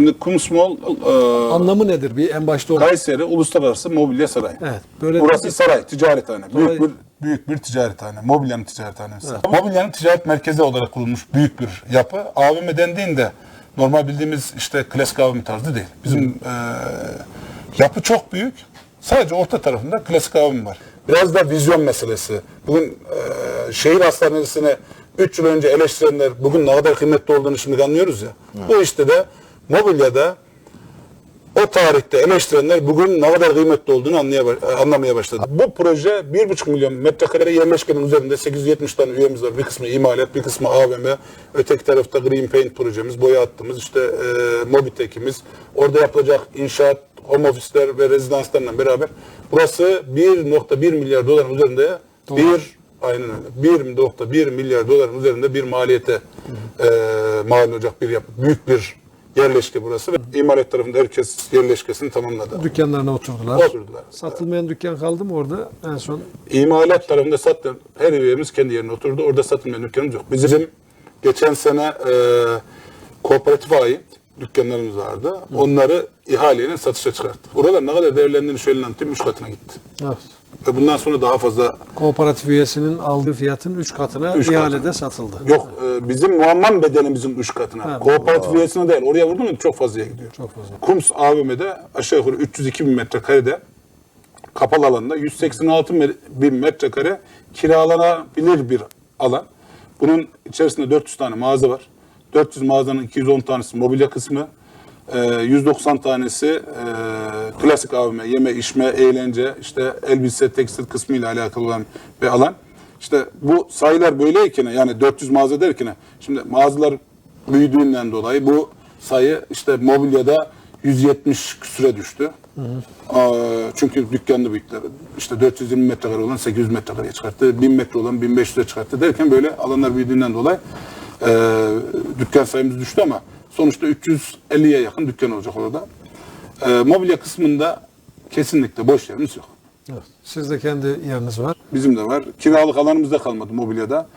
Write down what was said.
Şimdi Kums Mall e, Anlamı nedir? Bir en başta o. Kayseri Uluslararası Mobilya Sarayı. Evet. Böyle Burası saray, ticarethane. Büyük bir büyük bir ticarethane. Mobilyanın ticarethanesi. Mobilyanın ticaret merkezi olarak kurulmuş büyük bir yapı. AVM dendiğinde normal bildiğimiz işte klasik AVM tarzı değil. Bizim e, yapı çok büyük. Sadece orta tarafında klasik AVM var. Biraz da vizyon meselesi. Bugün e, şehir hastanesine 3 yıl önce eleştirenler bugün ne kadar kıymetli olduğunu şimdi anlıyoruz ya. Bu işte de mobilyada o tarihte eleştirenler bugün ne kadar kıymetli olduğunu anlamaya başladı. Bu proje 1,5 milyon metrekare yerleşkenin üzerinde 870 tane üyemiz var. Bir kısmı imalat, bir kısmı AVM. Öteki tarafta Green Paint projemiz, boya hattımız, işte e, Mobitek'imiz. Orada yapılacak inşaat, home ofisler ve rezidanslarla beraber. Burası 1.1 milyar doların üzerinde bir aynen öyle. 1.1 milyar doların üzerinde bir maliyete e, mal olacak bir yapı. Büyük bir yerleşke burası ve imalat tarafında herkes yerleşkesini tamamladı. dükkanlarına oturdular. Oturdular. Satılmayan dükkan kaldı mı orada en son? İmalat tarafında sattı. Her üyemiz kendi yerine oturdu. Orada satılmayan dükkanımız yok. Bizim geçen sene e, kooperatife ait dükkanlarımız vardı. Onları ihaleyle satışa çıkarttık. Oralar ne kadar değerlendiğini şöyle anlatayım. Üç katına gitti. Evet. Ve bundan sonra daha fazla Kooperatif üyesinin aldığı fiyatın 3 katına Üç ihalede katına. satıldı. yok. e, bizim muamman bedenimizin üç katına. Ha, Kooperatif üyesine değil. Oraya vurdun mu çok fazlaya gidiyor. Çok fazla. Kums AVM'de aşağı yukarı 302 bin metrekarede kapalı alanda 186 me- bin metrekare kiralanabilir bir alan. Bunun içerisinde 400 tane mağaza var. 400 mağazanın 210 tanesi mobilya kısmı, e, 190 tanesi e, klasik AVM, yeme, içme, eğlence, işte elbise, tekstil kısmı ile alakalı olan bir alan. İşte bu sayılar böyleyken yani 400 mağaza derken şimdi mağazalar büyüdüğünden dolayı bu sayı işte mobilyada 170 küsüre düştü. Aa, çünkü dükkanlı büyükler. İşte 420 metrekare olan 800 metrekareye çıkarttı. 1000 metre olan 1500'e çıkarttı derken böyle alanlar büyüdüğünden dolayı e, dükkan sayımız düştü ama sonuçta 350'ye yakın dükkan olacak orada. E, mobilya kısmında kesinlikle boş yerimiz yok. Evet. Sizde kendi yeriniz var. Bizim de var. Kiralık alanımızda kalmadı mobilyada.